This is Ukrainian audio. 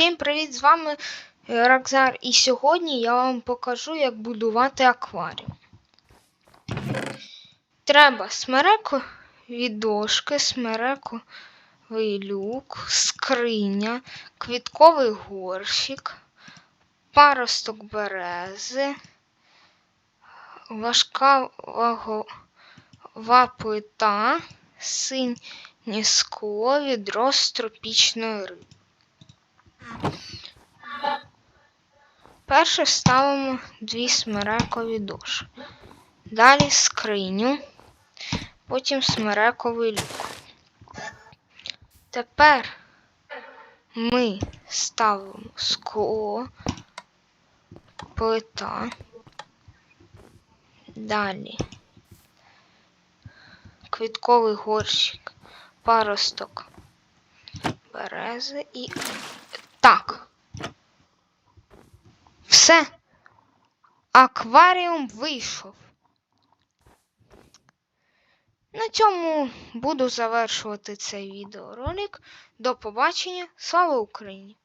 Всім привіт! З вами е, Рокзар, і сьогодні я вам покажу, як будувати акваріум. Треба смерекові дошки, смерековий люк, скриня, квітковий горщик, паросток берези, важка вагова плита, синє скло, відро з тропічної риби. Перше ставимо дві смерекові дошки. Далі скриню, потім смерековий люк. Тепер ми ставимо скло, плита. Далі квітковий горщик, паросток берези і так. Все. Акваріум вийшов. На цьому буду завершувати цей відеоролик. До побачення. Слава Україні!